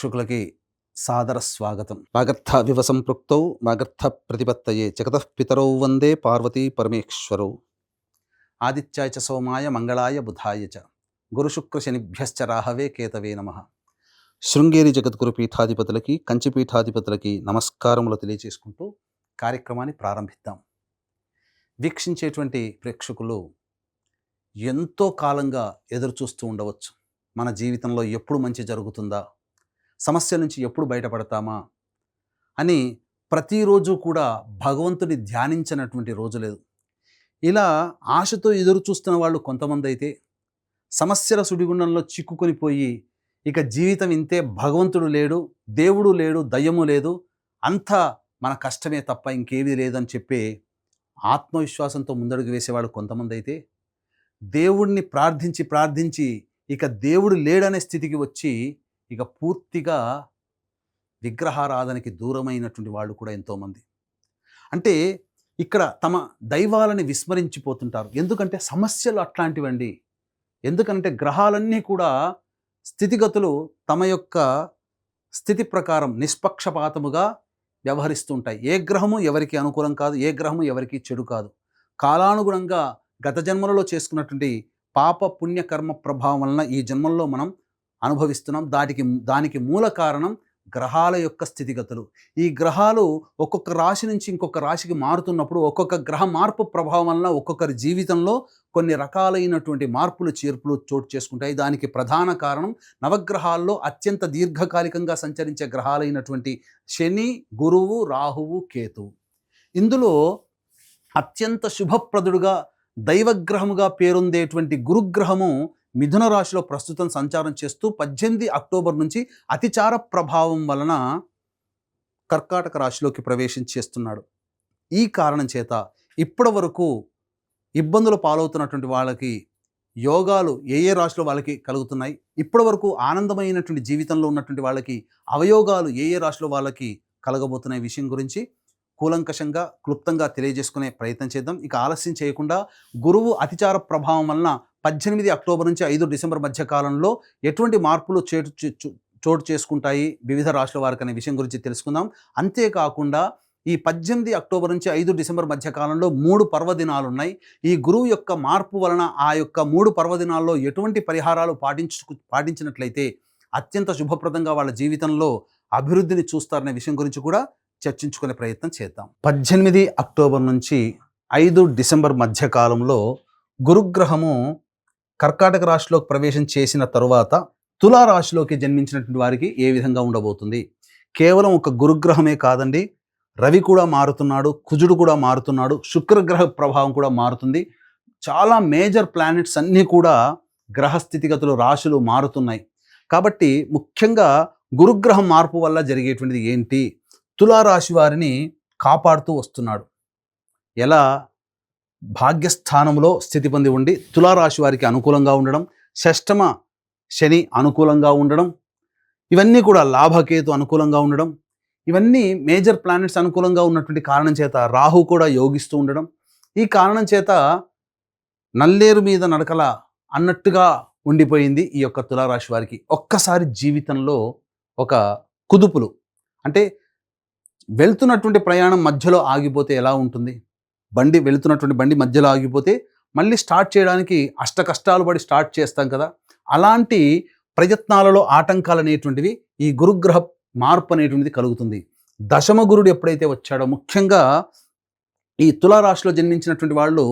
ప్రేక్షకులకి సాదర స్వాగతం. వాగర్థ వివ సంపృక్తౌ మాగర్థ ప్రతిపత్తయే జగతః పితరౌ వందే పార్వతీ పరమేశ్వరౌ. ఆదిత్యాయ చ సోమాయ మంగళాయ బుధాయ చ. గురుశుక్రశనిభ్యశ్చ రాహవే కేతవే నమ. శృంగేరి జగద్గురు పీఠాధిపతులకి కంచి పీఠాధిపతులకి నమస్కారములు తెలియజేసుకుంటూ కార్యక్రమాన్ని ప్రారంభిద్దాం. వీక్షించేటువంటి ప్రేక్షకులు ఎంతో కాలంగా ఎదురు చూస్తూ ఉండవచ్చు. మన జీవితంలో ఎప్పుడు మంచి జరుగుతుందా? సమస్య నుంచి ఎప్పుడు బయటపడతామా? అని ప్రతిరోజు కూడా భగవంతుని ధ్యానించినటువంటి రోజు లేదు. ఇలా ఆశతో ఎదురు చూస్తున్న వాళ్ళు కొంతమంది అయితే సమస్యల సుడిగుండంలో చిక్కుకొని పోయి ఇక జీవితం ఇంతే భగవంతుడు లేడు దేవుడు లేడు దయ్యము లేదు అంతా మన కష్టమే తప్ప ఇంకేమీ లేదని చెప్పే ఆత్మవిశ్వాసంతో ముందడుగు వేసేవాళ్ళు కొంతమంది అయితే దేవుణ్ణి ప్రార్థించి ప్రార్థించి ఇక దేవుడు లేడనే స్థితికి వచ్చి ఇక పూర్తిగా విగ్రహారాధనకి దూరమైనటువంటి వాళ్ళు కూడా ఎంతోమంది. అంటే ఇక్కడ తమ దైవాలని విస్మరించిపోతుంటారు. ఎందుకంటే సమస్యలు అట్లాంటివండి. ఎందుకంటే గ్రహాలన్నీ కూడా స్థితిగతులు తమ యొక్క స్థితి ప్రకారం నిష్పక్షపాతముగా వ్యవహరిస్తుంటాయి. ఏ గ్రహము ఎవరికి అనుకూలం కాదు ఏ గ్రహము ఎవరికి చెడు కాదు. కాలానుగుణంగా గత జన్మలలో చేసుకున్నటువంటి పాప పుణ్యకర్మ ప్రభావం వలన ఈ జన్మల్లో మనం అనుభవిస్తున్నాం. దానికి దానికి మూల కారణం గ్రహాల యొక్క స్థితిగతులు. ఈ గ్రహాలు ఒక్కొక్క రాశి నుంచి ఇంకొక రాశికి మారుతున్నప్పుడు ఒక్కొక్క గ్రహ మార్పు ప్రభావం వలన ఒక్కొక్కరి జీవితంలో కొన్ని రకాలైనటువంటి మార్పులు చేర్పులు చోటు చేసుకుంటాయి. దానికి ప్రధాన కారణం నవగ్రహాల్లో అత్యంత దీర్ఘకాలికంగా సంచరించే గ్రహాలైనటువంటి శని గురువు రాహువు కేతువు. ఇందులో అత్యంత శుభప్రదుడుగా దైవగ్రహముగా పేరొందేటువంటి గురుగ్రహము మిథున రాశిలో ప్రస్తుతం సంచారం చేస్తూ పద్దెనిమిది అక్టోబర్ నుంచి అతిచార ప్రభావం వలన కర్కాటక రాశిలోకి ప్రవేశించేస్తున్నాడు ఈ కారణం చేత ఇప్పటి వరకు ఇబ్బందులు పాలవుతున్నటువంటి వాళ్ళకి యోగాలు ఏ ఏ రాశిలో వాళ్ళకి కలుగుతున్నాయి ఇప్పటి వరకు ఆనందమైనటువంటి జీవితంలో ఉన్నటువంటి వాళ్ళకి అవయోగాలు ఏ ఏ రాశిలో వాళ్ళకి కలగబోతున్నాయి విషయం గురించి కూలంకషంగా క్లుప్తంగా తెలియజేసుకునే ప్రయత్నం చేద్దాం. ఇక ఆలస్యం చేయకుండా గురువు అతిచార ప్రభావం వలన పద్దెనిమిది అక్టోబర్ నుంచి ఐదు డిసెంబర్ మధ్య కాలంలో ఎటువంటి మార్పులు చేటు చోటు చేసుకుంటాయి? వివిధ రాష్ట్రాల వారికి అనే విషయం గురించి తెలుసుకుందాం. అంతేకాకుండా ఈ పద్దెనిమిది అక్టోబర్ నుంచి ఐదు డిసెంబర్ మధ్య కాలంలో మూడు పర్వదినాలు ఉన్నాయి. ఈ గురువు యొక్క మార్పు వలన ఆ యొక్క మూడు పర్వదినాల్లో ఎటువంటి పరిహారాలు పాటించు పాటించినట్లయితే అత్యంత శుభప్రదంగా వాళ్ళ జీవితంలో అభివృద్ధిని చూస్తారనే విషయం గురించి కూడా చర్చించుకునే ప్రయత్నం చేద్దాం. పద్దెనిమిది అక్టోబర్ నుంచి ఐదు డిసెంబర్ మధ్య కాలంలో గురుగ్రహము కర్కాటక రాశిలోకి ప్రవేశం చేసిన తరువాత తులా రాశిలోకి జన్మించినటువంటి వారికి ఏ విధంగా ఉండబోతుంది? కేవలం ఒక గురుగ్రహమే కాదండి. రవి కూడా మారుతున్నాడు కుజుడు కూడా మారుతున్నాడు శుక్రగ్రహ ప్రభావం కూడా మారుతుంది. చాలా మేజర్ ప్లానెట్స్ అన్నీ కూడా గ్రహ స్థితిగతులు రాశులు మారుతున్నాయి. కాబట్టి ముఖ్యంగా గురుగ్రహం మార్పు వల్ల జరిగేటువంటిది ఏంటి? తులారాశి వారిని కాపాడుతూ వస్తున్నాడు. ఎలా? భాగ్యస్థానంలో స్థితి పొంది ఉండి తులారాశి వారికి అనుకూలంగా ఉండడం షష్టమ శని అనుకూలంగా ఉండడం ఇవన్నీ కూడా లాభకేతు అనుకూలంగా ఉండడం ఇవన్నీ మేజర్ ప్లానెట్స్ అనుకూలంగా ఉన్నటువంటి కారణం చేత రాహు కూడా యోగిస్తూ ఉండడం ఈ కారణం చేత నల్లేరు మీద నడకల అన్నట్టుగా ఉండిపోయింది ఈ యొక్క తులారాశి వారికి. ఒక్కసారి జీవితంలో ఒక కుదుపులు అంటే వెళ్తున్నటువంటి ప్రయాణం మధ్యలో ఆగిపోతే ఎలా ఉంటుంది? బండి వెళుతున్నటువంటి బండి మధ్యలో ఆగిపోతే మళ్ళీ స్టార్ట్ చేయడానికి అష్ట కష్టాలు పడి స్టార్ట్ చేస్తాం కదా. అలాంటి ప్రయత్నాలలో ఆటంకాలు అనేటువంటివి ఈ గురుగ్రహ మార్పు అనేటువంటిది కలుగుతుంది. దశమ గురుడు ఎప్పుడైతే వచ్చాడో ముఖ్యంగా ఈ తులారాశిలో జన్మించినటువంటి వాళ్ళు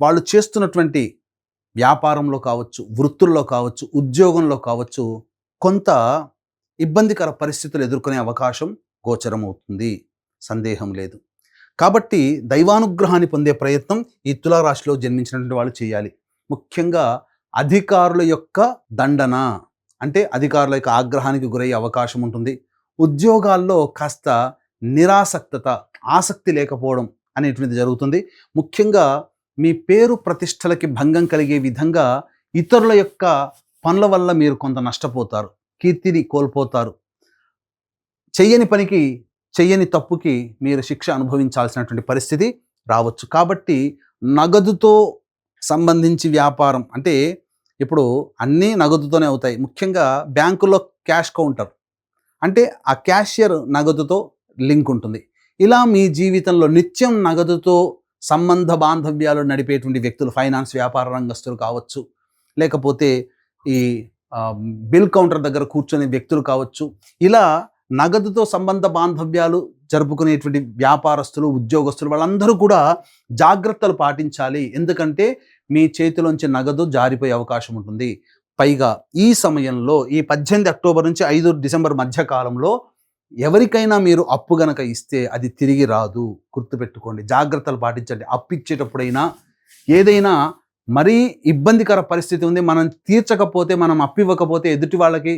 వాళ్ళు చేస్తున్నటువంటి వ్యాపారంలో కావచ్చు వృత్తుల్లో కావచ్చు ఉద్యోగంలో కావచ్చు కొంత ఇబ్బందికర పరిస్థితులు ఎదుర్కొనే అవకాశం గోచరమవుతుంది. సందేహం లేదు. కాబట్టి దైవానుగ్రహాన్ని పొందే ప్రయత్నం ఈ తులారాశిలో జన్మించినటువంటి వాళ్ళు చేయాలి. ముఖ్యంగా అధికారుల యొక్క దండన అంటే అధికారుల యొక్క ఆగ్రహానికి గురయ్యే అవకాశం ఉంటుంది. ఉద్యోగాల్లో కాస్త నిరాసక్తత ఆసక్తి లేకపోవడం అనేటువంటిది జరుగుతుంది. ముఖ్యంగా మీ పేరు ప్రతిష్టలకి భంగం కలిగే విధంగా ఇతరుల యొక్క పనుల వల్ల మీరు కొంత నష్టపోతారు కీర్తిని కోల్పోతారు. చెయ్యని పనికి చెయ్యని తప్పుకి మీరు శిక్ష అనుభవించాల్సినటువంటి పరిస్థితి రావచ్చు. కాబట్టి నగదుతో సంబంధించి వ్యాపారం అంటే ఇప్పుడు అన్నీ నగదుతోనే అవుతాయి. ముఖ్యంగా బ్యాంకులో క్యాష్ కౌంటర్ అంటే ఆ క్యాషియర్ నగదుతో లింక్ ఉంటుంది. ఇలా మీ జీవితంలో నిత్యం నగదుతో సంబంధ బాంధవ్యాలు నడిపేటువంటి వ్యక్తులు ఫైనాన్స్ వ్యాపార రంగస్తులు కావచ్చు లేకపోతే ఈ బిల్ కౌంటర్ దగ్గర కూర్చొని వ్యక్తులు కావచ్చు ఇలా నగదుతో సంబంధ బాంధవ్యాలు జరుపుకునేటువంటి వ్యాపారస్తులు ఉద్యోగస్తులు వాళ్ళందరూ కూడా జాగ్రత్తలు పాటించాలి. ఎందుకంటే మీ చేతిలోంచి నగదు జారిపోయే అవకాశం ఉంటుంది. పైగా ఈ సమయంలో ఈ పద్దెనిమిది అక్టోబర్ నుంచి ఐదు డిసెంబర్ మధ్య కాలంలో ఎవరికైనా మీరు అప్పు గనక ఇస్తే అది తిరిగి రాదు. గుర్తుపెట్టుకోండి. జాగ్రత్తలు పాటించండి. అప్పు ఇచ్చేటప్పుడైనా ఏదైనా మరీ ఇబ్బందికర పరిస్థితి ఉంది. మనం తీర్చకపోతే మనం అప్పు ఇవ్వకపోతే ఎదుటి వాళ్ళకి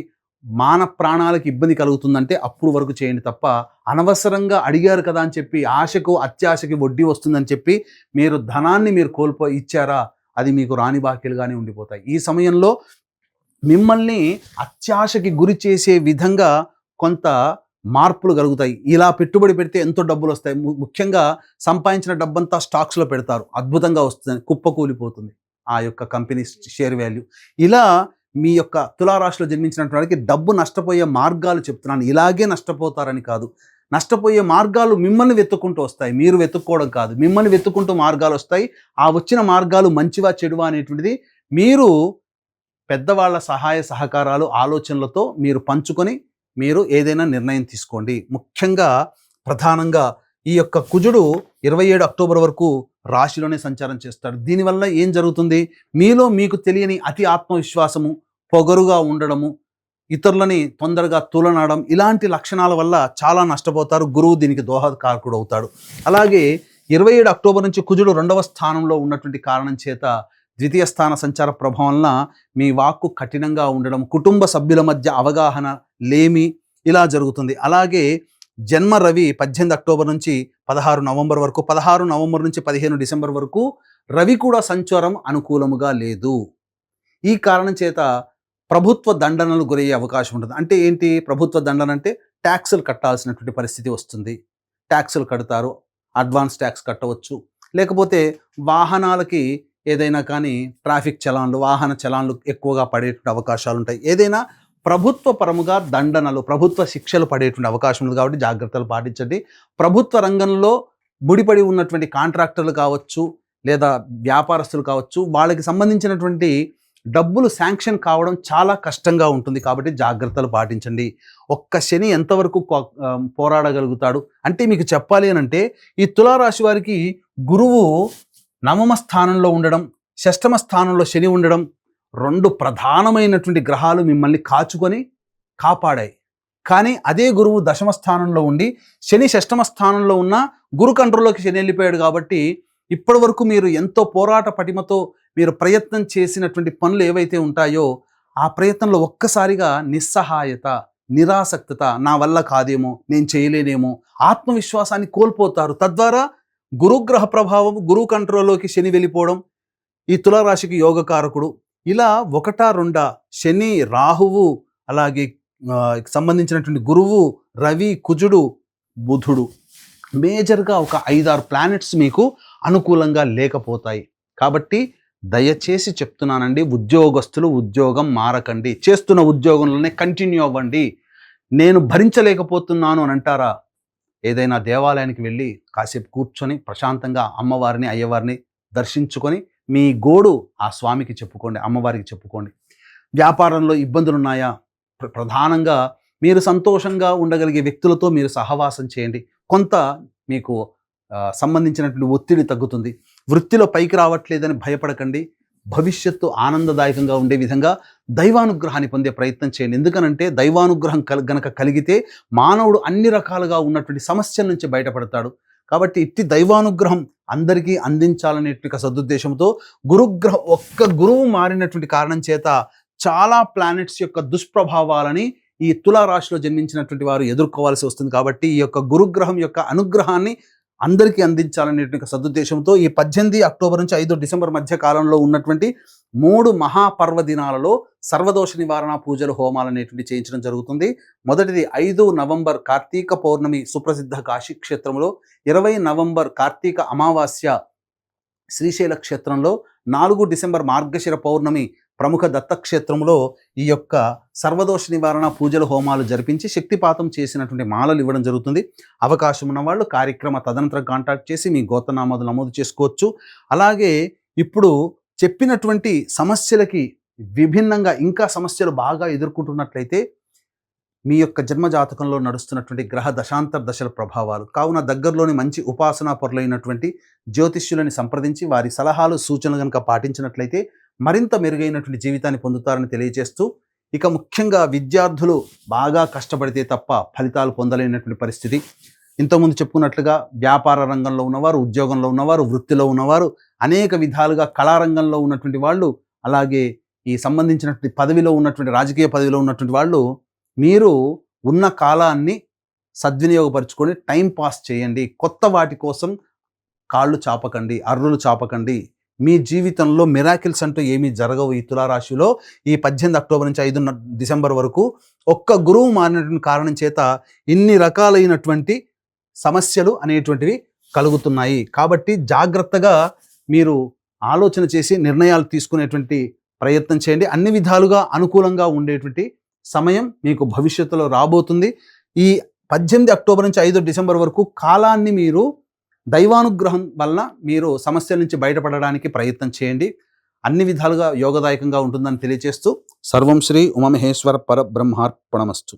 మాన ప్రాణాలకు ఇబ్బంది కలుగుతుందంటే అప్పుడు వరకు చేయండి తప్ప అనవసరంగా అడిగారు కదా అని చెప్పి ఆశకు అత్యాశకి వడ్డీ వస్తుందని చెప్పి మీరు ధనాన్ని మీరు కోల్పో ఇచ్చారా? అది మీకు రాని బాకీలుగానే ఉండిపోతాయి. ఈ సమయంలో మిమ్మల్ని అత్యాశకి గురి చేసే విధంగా కొంత మార్పులు కలుగుతాయి. ఇలా పెట్టుబడి పెడితే ఎంతో డబ్బులు వస్తాయి. ముఖ్యంగా సంపాదించిన డబ్బంతా స్టాక్స్లో పెడతారు. అద్భుతంగా వస్తుంది. కుప్పకూలిపోతుంది. ఆ యొక్క కంపెనీ షేర్ వాల్యూ. ఇలా మీ యొక్క తులారాశిలో జన్మించినటువంటి వాడికి డబ్బు నష్టపోయే మార్గాలు చెప్తున్నాను. ఇలాగే నష్టపోతారని కాదు. నష్టపోయే మార్గాలు మిమ్మల్ని వెతుక్కుంటూ వస్తాయి. మీరు వెతుక్కోవడం కాదు. మిమ్మల్ని వెతుక్కుంటూ మార్గాలు వస్తాయి. ఆ వచ్చిన మార్గాలు మంచివా చెడువా అనేటువంటిది మీరు పెద్దవాళ్ళ సహాయ సహకారాలు ఆలోచనలతో మీరు పంచుకొని మీరు ఏదైనా నిర్ణయం తీసుకోండి. ముఖ్యంగా ప్రధానంగా ఈ యొక్క కుజుడు ఇరవై ఏడు అక్టోబర్ వరకు రాశిలోనే సంచారం చేస్తాడు. దీనివల్ల ఏం జరుగుతుంది? మీలో మీకు తెలియని అతి ఆత్మవిశ్వాసము పొగరుగా ఉండడము ఇతరులని తొందరగా తులనడం ఇలాంటి లక్షణాల వల్ల చాలా నష్టపోతారు. గురువు దీనికి దోహదకారకుడు అవుతాడు అలాగే ఇరవై ఏడు అక్టోబర్ నుంచి కుజుడు రెండవ స్థానంలో ఉన్నటువంటి కారణం చేత ద్వితీయ స్థాన సంచార ప్రభావం వలన మీ వాక్కు కఠినంగా ఉండడం కుటుంబ సభ్యుల మధ్య అవగాహన లేమి ఇలా జరుగుతుంది. అలాగే జన్మ రవి పద్దెనిమిది అక్టోబర్ నుంచి పదహారు నవంబర్ వరకు పదహారు నవంబర్ నుంచి పదిహేను డిసెంబర్ వరకు రవి కూడా సంచారం అనుకూలముగా లేదు. ఈ కారణం చేత ప్రభుత్వ దండనలు గురయ్యే అవకాశం ఉంటుంది. అంటే ఏంటి? ప్రభుత్వ దండన అంటే ట్యాక్సులు కట్టాల్సినటువంటి పరిస్థితి వస్తుంది. ట్యాక్సులు కడతారు. అడ్వాన్స్ ట్యాక్స్ కట్టవచ్చు. లేకపోతే వాహనాలకి ఏదైనా కానీ ట్రాఫిక్ చలాన్లు వాహన చలాన్లు ఎక్కువగా పడేటువంటి అవకాశాలు ఉంటాయి. ఏదైనా ప్రభుత్వ పరముగా దండనలు ప్రభుత్వ శిక్షలు పడేటువంటి అవకాశం ఉంది కాబట్టి జాగ్రత్తలు పాటించండి. ప్రభుత్వ రంగంలో ముడిపడి ఉన్నటువంటి కాంట్రాక్టర్లు కావచ్చు లేదా వ్యాపారస్తులు కావచ్చు వాళ్ళకి సంబంధించినటువంటి డబ్బులు శాంక్షన్ కావడం చాలా కష్టంగా ఉంటుంది కాబట్టి జాగ్రత్తలు పాటించండి. ఒక్క శని ఎంతవరకు కో- పోరాడగలుగుతాడు? అంటే మీకు చెప్పాలి అని అంటే ఈ తులారాశి వారికి గురువు నవమ స్థానంలో ఉండడం షష్టమ స్థానంలో శని ఉండడం రెండు ప్రధానమైనటువంటి గ్రహాలు మిమ్మల్ని కాచుకొని కాపాడాయి. కానీ అదే గురువు దశమ స్థానంలో ఉండి శని షష్టమ స్థానంలో ఉన్న గురు కంట్రోల్లోకి శని వెళ్ళిపోయాడు కాబట్టి ఇప్పటి వరకు మీరు ఎంతో పోరాట పటిమతో మీరు ప్రయత్నం చేసినటువంటి పనులు ఏవైతే ఉంటాయో ఆ ప్రయత్నంలో ఒక్కసారిగా నిస్సహాయత నిరాసక్తత నా వల్ల కాదేమో నేను చేయలేనేమో ఆత్మవిశ్వాసాన్ని కోల్పోతారు. తద్వారా గురుగ్రహ ప్రభావం గురువు కంట్రోల్లోకి శని వెళ్ళిపోవడం ఈ తులారాశికి యోగకారకుడు. ఇలా ఒకటా రెండా శని రాహువు అలాగే సంబంధించినటువంటి గురువు రవి కుజుడు బుధుడు. మేజర్గా ఒక ఐదారు ప్లానెట్స్ మీకు అనుకూలంగా లేకపోతాయి. కాబట్టి దయచేసి చెప్తున్నానండి ఉద్యోగస్తులు ఉద్యోగం మారకండి. చేస్తున్న ఉద్యోగంలోనే కంటిన్యూ అవ్వండి. నేను భరించలేకపోతున్నాను అని అంటారా? ఏదైనా దేవాలయానికి వెళ్ళి కాసేపు కూర్చొని ప్రశాంతంగా అమ్మవారిని అయ్యవారిని దర్శించుకొని మీ గోడు ఆ స్వామికి చెప్పుకోండి అమ్మవారికి చెప్పుకోండి. వ్యాపారంలో ఇబ్బందులు ఉన్నాయా ప్ర- ప్రధానంగా మీరు సంతోషంగా ఉండగలిగే వ్యక్తులతో మీరు సహవాసం చేయండి. కొంత మీకు సంబంధించినటువంటి ఒత్తిడి తగ్గుతుంది. వృత్తిలో పైకి రావట్లేదని భయపడకండి. భవిష్యత్తు ఆనందదాయకంగా ఉండే విధంగా దైవానుగ్రహాన్ని పొందే ప్రయత్నం చేయండి. ఎందుకనంటే దైవానుగ్రహం కల గనక కలిగితే మానవుడు అన్ని రకాలుగా ఉన్నటువంటి సమస్యల నుంచి బయటపడతాడు. కాబట్టి ఇట్టి దైవానుగ్రహం అందరికీ అందించాలనేటువంటి సదుద్దేశంతో గురుగ్రహ ఒక్క గురువు మారినటువంటి కారణం చేత చాలా ప్లానెట్స్ యొక్క దుష్ప్రభావాలని ఈ తులారాశిలో జన్మించినటువంటి వారు ఎదుర్కోవాల్సి వస్తుంది. కాబట్టి ఈ యొక్క గురుగ్రహం యొక్క అనుగ్రహాన్ని అందరికీ అందించాలనేటువంటి సదుద్దేశంతో ఈ పద్దెనిమిది అక్టోబర్ నుంచి ఐదు డిసెంబర్ మధ్య కాలంలో ఉన్నటువంటి మూడు మహాపర్వదినాలలో సర్వదోష నివారణ పూజలు హోమాలు అనేటువంటి చేయించడం జరుగుతుంది. మొదటిది ఐదు నవంబర్ కార్తీక పౌర్ణమి సుప్రసిద్ధ కాశీ క్షేత్రంలో ఇరవై నవంబర్ కార్తీక అమావాస్య శ్రీశైల క్షేత్రంలో నాలుగు డిసెంబర్ మార్గశిర పౌర్ణమి ప్రముఖ దత్తక్షేత్రంలో ఈ యొక్క సర్వదోష నివారణ పూజల హోమాలు జరిపించి శక్తిపాతం చేసినటువంటి మాలలు ఇవ్వడం జరుగుతుంది. అవకాశం ఉన్న వాళ్ళు కార్యక్రమ తదనంతరం కాంటాక్ట్ చేసి మీ గోతనామాలు నమోదు చేసుకోవచ్చు. అలాగే ఇప్పుడు చెప్పినటువంటి సమస్యలకి విభిన్నంగా ఇంకా సమస్యలు బాగా ఎదుర్కొంటున్నట్లయితే మీ యొక్క జన్మ జాతకంలో నడుస్తున్నటువంటి గ్రహ దశాంతర దశల ప్రభావాలు కావున దగ్గరలోని మంచి ఉపాసనా పరులైనటువంటి జ్యోతిష్యులని సంప్రదించి వారి సలహాలు సూచనలు కనుక పాటించినట్లయితే మరింత మెరుగైనటువంటి జీవితాన్ని పొందుతారని తెలియజేస్తూ ఇక ముఖ్యంగా విద్యార్థులు బాగా కష్టపడితే తప్ప ఫలితాలు పొందలేనటువంటి పరిస్థితి. ఇంతకుముందు చెప్పుకున్నట్లుగా వ్యాపార రంగంలో ఉన్నవారు ఉద్యోగంలో ఉన్నవారు వృత్తిలో ఉన్నవారు అనేక విధాలుగా కళారంగంలో ఉన్నటువంటి వాళ్ళు అలాగే ఈ సంబంధించినటువంటి పదవిలో ఉన్నటువంటి రాజకీయ పదవిలో ఉన్నటువంటి వాళ్ళు మీరు ఉన్న కాలాన్ని సద్వినియోగపరచుకొని టైం పాస్ చేయండి. కొత్త వాటి కోసం కాళ్ళు చాపకండి అర్రులు చాపకండి. మీ జీవితంలో మిరాకిల్స్ అంటూ ఏమీ జరగవు ఈ తులారాశిలో. ఈ పద్దెనిమిది అక్టోబర్ నుంచి ఐదు డిసెంబర్ వరకు ఒక్క గురువు మారినటువంటి కారణం చేత ఇన్ని రకాలైనటువంటి సమస్యలు అనేటువంటివి కలుగుతున్నాయి. కాబట్టి జాగ్రత్తగా మీరు ఆలోచన చేసి నిర్ణయాలు తీసుకునేటువంటి ప్రయత్నం చేయండి. అన్ని విధాలుగా అనుకూలంగా ఉండేటువంటి సమయం మీకు భవిష్యత్తులో రాబోతుంది. ఈ పద్దెనిమిది అక్టోబర్ నుంచి ఐదు డిసెంబర్ వరకు కాలాన్ని మీరు దైవానుగ్రహం వలన మీరు సమస్య నుంచి బయటపడడానికి ప్రయత్నం చేయండి. అన్ని విధాలుగా యోగదాయకంగా ఉంటుందని తెలియజేస్తూ సర్వం శ్రీ ఉమమహేశ్వర పరబ్రహ్మార్పణమస్తు.